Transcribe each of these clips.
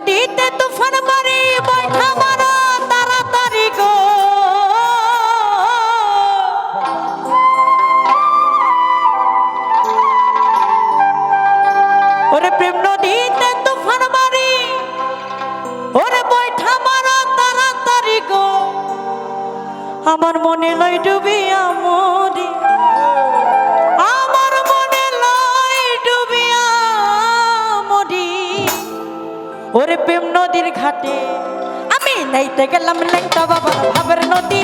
নদীতে তুফান মারি, বৈঠা তাড়াতাড়ি গো। ওরে প্রেম নদীতে তুফান মারি, ওরে বৈঠা মারা, তাড়াতাড়ি গো। আমার মনে লয় ডুবিয়া ওরে প্রেম নদীর ঘাটে। আমি নাইতে গেলাম লেংটা বাবা ভাবের নদী।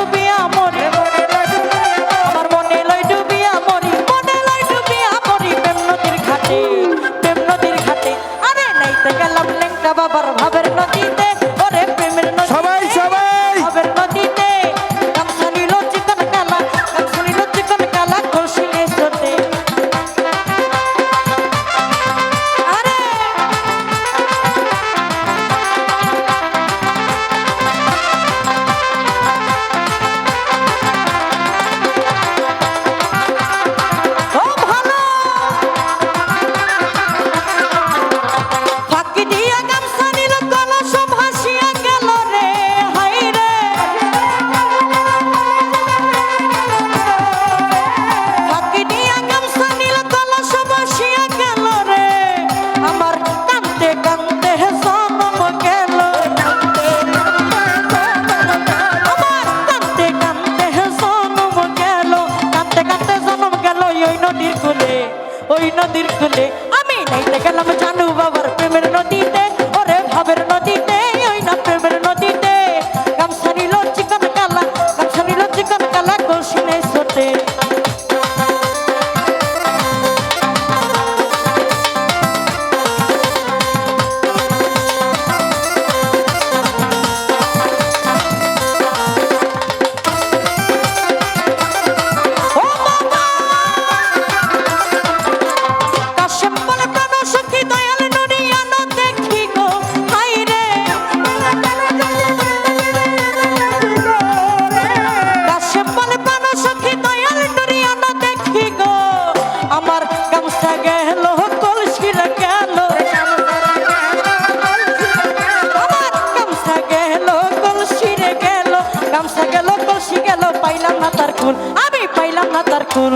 ডুবিয়া মরে আলম জানু। খুন আমি পাইলাম না তার খুন।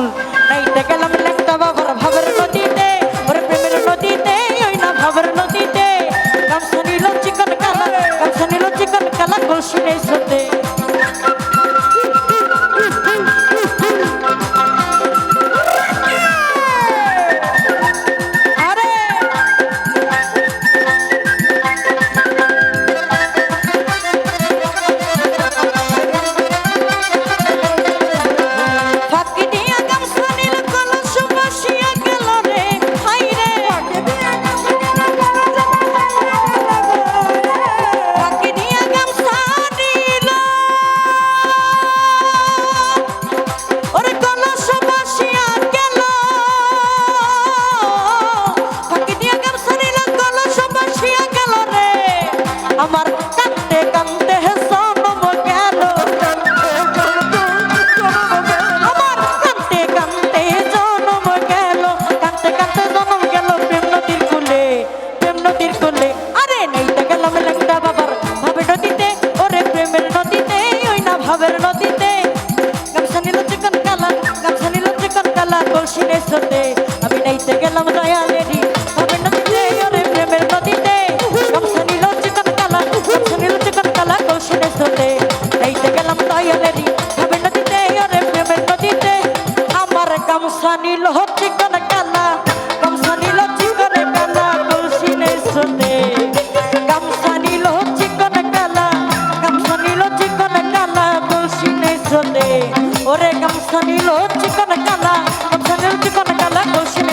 কলসিনে স্রোতে আমি নাইতে গেলাম দয়ালেরি ভাবের নদীতে ওরে প্রেমের নদীতে গামছা নিল চিকন কালা গামছা নিল চিকন কালা কলসিনে স্রোতে নাইতে গেলাম দয়ালেরি ভাবের নদীতে ওরে প্রেমের নদীতে আমার গামছা নিল চিকন কালা গামছা নিল স্রোতে ওরে গামছা নিল চিকন কালা গামছা নিল চিকন কালা কলসিনে